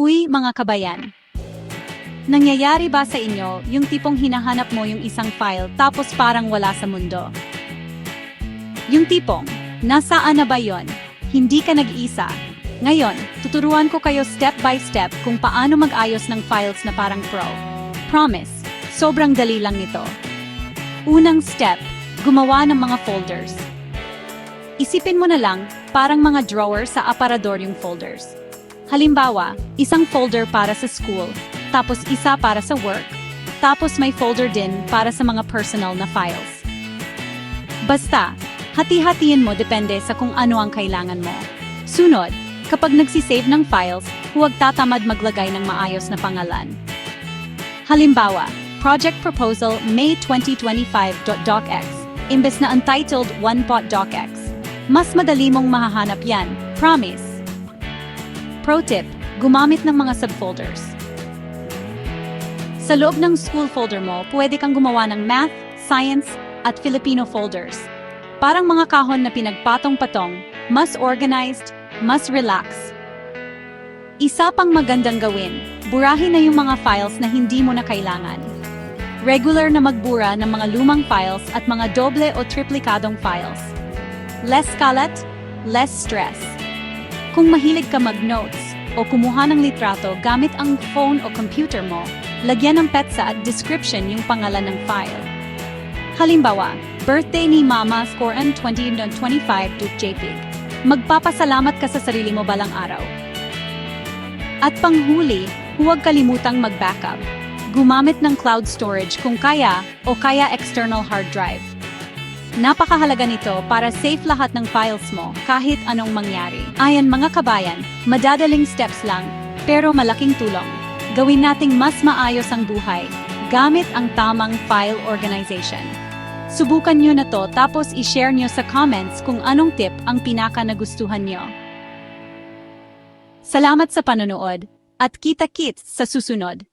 Uy, mga kabayan. Nangyayari ba sa inyo yung tipong hinahanap mo yung isang file tapos parang wala sa mundo? Yung tipong, nasaan na ba yon? Hindi ka nag-isa. Ngayon, tuturuan ko kayo step by step kung paano mag-ayos ng files na parang pro. Promise, sobrang dali lang nito. Unang step, gumawa ng mga folders. Isipin mo na lang, parang mga drawer sa aparador yung folders. Halimbawa, isang folder para sa school, tapos isa para sa work, tapos may folder din para sa mga personal na files. Basta, hati-hatiin mo depende sa kung ano ang kailangan mo. Sunod, kapag nagsisave ng files, huwag tatamad maglagay ng maayos na pangalan. Halimbawa, Project Proposal May 2025.docx, imbes na untitled 1.docx. Mas madali mong mahahanap yan, promise. Pro tip, gumamit ng mga subfolders. Sa loob ng school folder mo, pwede kang gumawa ng math, science, at Filipino folders. Parang mga kahon na pinagpatong-patong, mas organized, mas relax. Isa pang magandang gawin, burahin na yung mga files na hindi mo na kailangan. Regular na magbura ng mga lumang files at mga doble o triplikadong files. Less kalat, less stress. Kung mahilig ka mag-notes o kumuha ng litrato gamit ang phone o computer mo, lagyan ng petsa at description yung pangalan ng file. Halimbawa, birthday ni Mama Scorean 2025.jpg. Magpapasalamat ka sa sarili mo balang araw. At panghuli, huwag kalimutang mag-backup. Gumamit ng cloud storage kung kaya o kaya external hard drive. Napakahalaga nito para safe lahat ng files mo kahit anong mangyari. Ayan mga kabayan, madadaling steps lang, pero malaking tulong. Gawin nating mas maayos ang buhay gamit ang tamang file organization. Subukan nyo na to tapos i-share nyo sa comments kung anong tip ang pinaka nagustuhan nyo. Salamat sa panonood at kita-kits sa susunod.